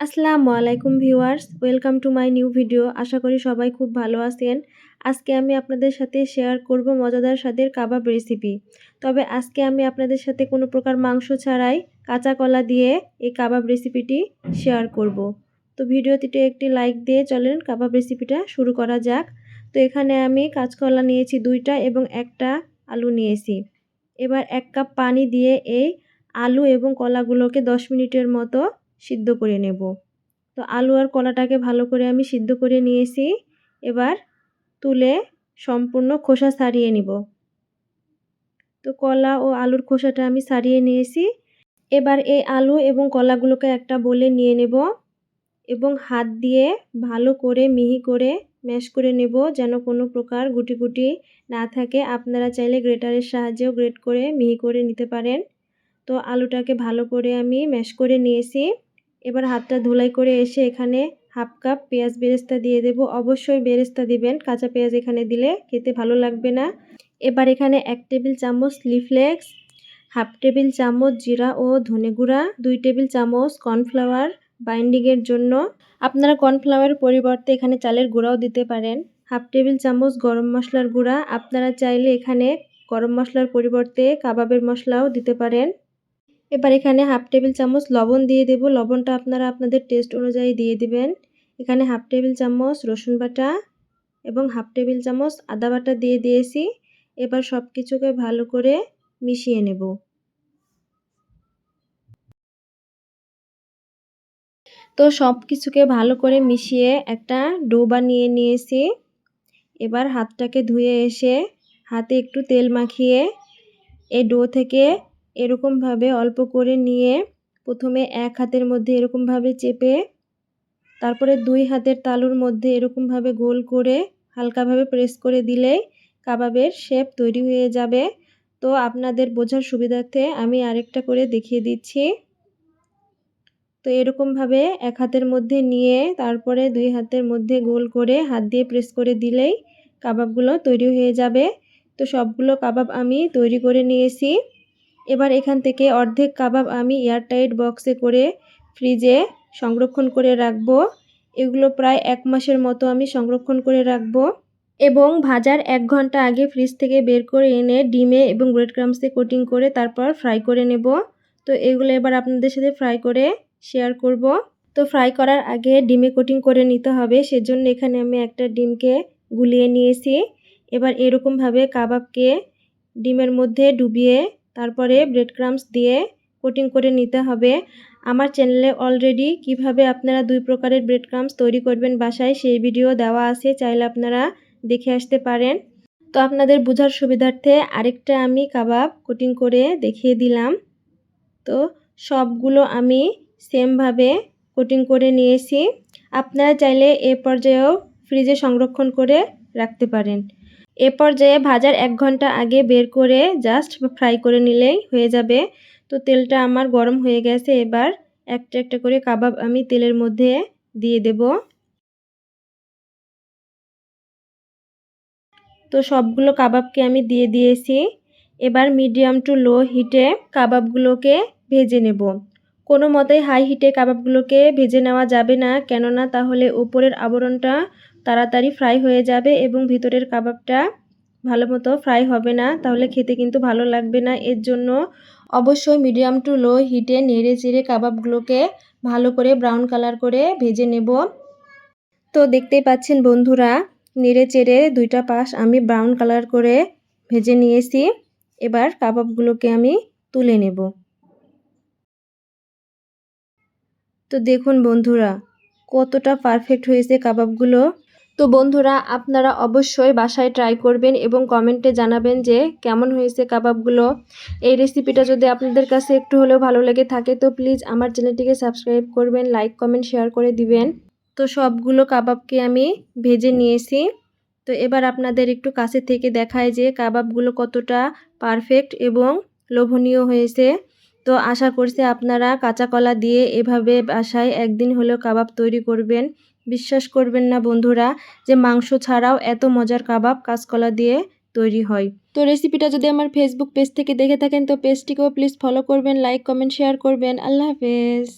আসসালামু আলাইকুম viewers, welcome to my new video. আশা করি সবাই খুব ভালো আছেন। আজকে আমি আপনাদের সাথে শেয়ার করব মজাদার স্বাদের কাবাব রেসিপি। তবে আজকে আমি আপনাদের সাথে কোনো প্রকার মাংস ছাড়াই কাঁচা কলা দিয়ে এই কাবাব রেসিপিটি শেয়ার করব। তো ভিডিওটিতে একটি লাইক দিয়ে চলেন কাবাব রেসিপিটা শুরু করা যাক। তো এখানে আমি কাঁচকলা নিয়েছি দুইটা এবং একটা আলু নিয়েছি। এবার এক কাপ পানি দিয়ে এই আলু এবং কলাগুলোকে দশ মিনিটের মতো সিদ্ধ করে নেব। তো আলু আর কলাটাকে ভালো করে আমি সিদ্ধ করে নিয়েছি। এবার তুলে সম্পূর্ণ খোসা ছাড়িয়ে নিব। তো কলা ও আলুর খোসাটা আমি ছাড়িয়ে নিয়েছি। এবার এই আলু এবং কলাগুলোকে একটা বলে নিয়ে নেব এবং হাত দিয়ে ভালো করে মিহি করে ম্যাশ করে নেব যেন কোনো প্রকার গুটি গুটি না থাকে। আপনারা চাইলে গ্রেটারের সাহায্যেও গ্রেট করে মিহি করে নিতে পারেন। তো আলুটাকে ভালো করে আমি ম্যাশ করে নিয়েছি। এবার হাতটা ধুলাই করে এসে এখানে হাফ কাপ পেঁয়াজ বেরেস্তা দিয়ে দেব। অবশ্যই বেরেস্তা দিবেন, কাঁচা পেঁয়াজ এখানে দিলে খেতে ভালো লাগবে না। এবার এখানে এক টেবিল চামচ লিফলেক্স, হাফ টেবিল চামচ জিরা ও ধনে গুঁড়া, দুই টেবিল চামচ কর্নফ্লাওয়ার বাইন্ডিংয়ের জন্য। আপনারা কর্নফ্লাওয়ারের পরিবর্তে এখানে চালের গুঁড়াও দিতে পারেন। হাফ টেবিল চামচ গরম মশলার গুঁড়া, আপনারা চাইলে এখানে গরম মশলার পরিবর্তে কাবাবের মশলাও দিতে পারেন। এবার এখানে হাফ টেবিল চামচ লবণ দিয়ে দেব। লবণটা আপনারা আপনাদের টেস্ট অনুযায়ী দিয়ে দিবেন। এখানে হাফ টেবিল চামচ রসুন বাটা এবং হাফ টেবিল চামচ আদা বাটা দিয়ে দিয়েছি। এবার সব কিছুকে ভালো করে মিশিয়ে নেব। তো সব কিছুকে ভালো করে মিশিয়ে একটা ডো বানিয়ে নিয়েছি। এবার হাতটাকে ধুয়ে এসে হাতে একটু তেল মাখিয়ে এই ডো থেকে এরকমভাবে অল্প করে নিয়ে প্রথমে এক হাতের মধ্যে এরকমভাবে চেপে, তারপরে দুই হাতের তালুর মধ্যে এরকমভাবে গোল করে হালকাভাবে প্রেস করে দিলেই কাবাবের শেপ তৈরি হয়ে যাবে। তো আপনাদের বোঝার সুবিধার্থে আমি আরেকটা করে দেখিয়ে দিচ্ছি। তো এরকমভাবে এক হাতের মধ্যে নিয়ে তারপরে দুই হাতের মধ্যে গোল করে হাত দিয়ে প্রেস করে দিলেই কাবাবগুলো তৈরি হয়ে যাবে। তো সবগুলো কাবাব আমি তৈরি করে নিয়েছি। এবার এখান থেকে অর্ধেক কাবাব আমি এয়ারটাইট বক্সে করে ফ্রিজে সংরক্ষণ করে রাখব। এগুলো প্রায় এক মাসের মতো আমি সংরক্ষণ করে রাখব। এবং ভাজার এক ঘণ্টা আগে ফ্রিজ থেকে বের করে এনে ডিমে এবং ব্রেড ক্রামসে কোটিং করে তারপর ফ্রাই করে নেব। তো এগুলো এবার আপনাদের সাথে ফ্রাই করে শেয়ার করব। তো ফ্রাই করার আগে ডিমে কোটিং করে নিতে হবে, সেজন্য এখানে আমি একটা ডিমকে গুলিয়ে নিয়েছি। এবার এরকমভাবে কাবাবকে ডিমের মধ্যে ডুবিয়ে তারপরে ব্রেড ক্রামস দিয়ে কোটিং করে নিতে হবে। আমার চ্যানেলে অলরেডি কীভাবে আপনারা দুই প্রকারের ব্রেড ক্রামস তৈরি করবেন বাসায় সেই ভিডিও দেওয়া আছে, চাইলে আপনারা দেখে আসতে পারেন। তো আপনাদের বোঝার সুবিধার্থে আরেকটা আমি কাবাব কোটিং করে দেখিয়ে দিলাম। তো সবগুলো আমি সেমভাবে কোটিং করে নিয়েছি। আপনারা চাইলে এ পর্যায়েও ফ্রিজে সংরক্ষণ করে রাখতে পারেন। এ পর্যায়ে ভাজার এক ঘণ্টা আগে বের করে জাস্ট ফ্রাই করে নিলেই হয়ে যাবে। তো তেলটা আমার গরম হয়ে গেছে, এবার একটা একটা করে কাবাব আমি তেলের মধ্যে দিয়ে দেব। তো সবগুলো কাবাবকে আমি দিয়ে দিয়েছি। এবার মিডিয়াম টু লো হিটে কাবাবগুলোকে ভেজে নেব। কোনো মতেই হাই হিটে কাবাবগুলোকে ভেজে নেওয়া যাবে না, কেননা তাহলে উপরের আবরণটা তাড়াতাড়ি ফ্রাই হয়ে যাবে এবং ভিতরের কাবাবটা ভালো মতো ফ্রাই হবে না। তাহলে খেতে কিন্তু ভালো লাগবে না। এর জন্য অবশ্যই মিডিয়াম টু লো হিটে নেড়ে চেড়ে কাবাবগুলোকে ভালো করে ব্রাউন কালার করে ভেজে নেব। তো দেখতেই পাচ্ছেন বন্ধুরা, নেড়ে চেড়ে দুইটা পাশ আমি ব্রাউন কালার করে ভেজে নিয়েছি। এবার কাবাবগুলোকে আমি তুলে নেব। তো দেখুন বন্ধুরা, কতটা পারফেক্ট হয়েছে কাবাবগুলো। তো বন্ধুরা, আপনারা অবশ্যই বাসায় ট্রাই করবেন এবং কমেন্টে জানাবেন যে কেমন হয়েছে কাবাবগুলো। এই রেসিপিটা যদি আপনাদের কাছে একটু হলেও ভালো লেগে থাকে, তো প্লিজ আমার চ্যানেলটিকে সাবস্ক্রাইব করবেন লাইক কমেন্ট শেয়ার করে দিবেন। তো সবগুলো কাবাবকে আমি ভেজে নিয়েছি। তো এবার আপনাদের একটু কাছে থেকে দেখায় যে কাবাবগুলো কতটা পারফেক্ট এবং লোভনীয় হয়েছে। তো আশা করছি আপনারা কাঁচা কলা দিয়ে এভাবে বাসায় একদিন হলেও কাবাব তৈরি করবেন। বিশ্বাস করবেন না বন্ধুরা যে মাংস ছাড়াও এত মজার কাবাব কাঁচকলা দিয়ে তৈরি হয়। তো রেসিপিটা যদি আমার ফেসবুক পেজ থেকে দেখে থাকেন, তো পেজটিকেও প্লিজ ফলো করবেন লাইক কমেন্ট শেয়ার করবেন। আল্লাহ হাফেজ।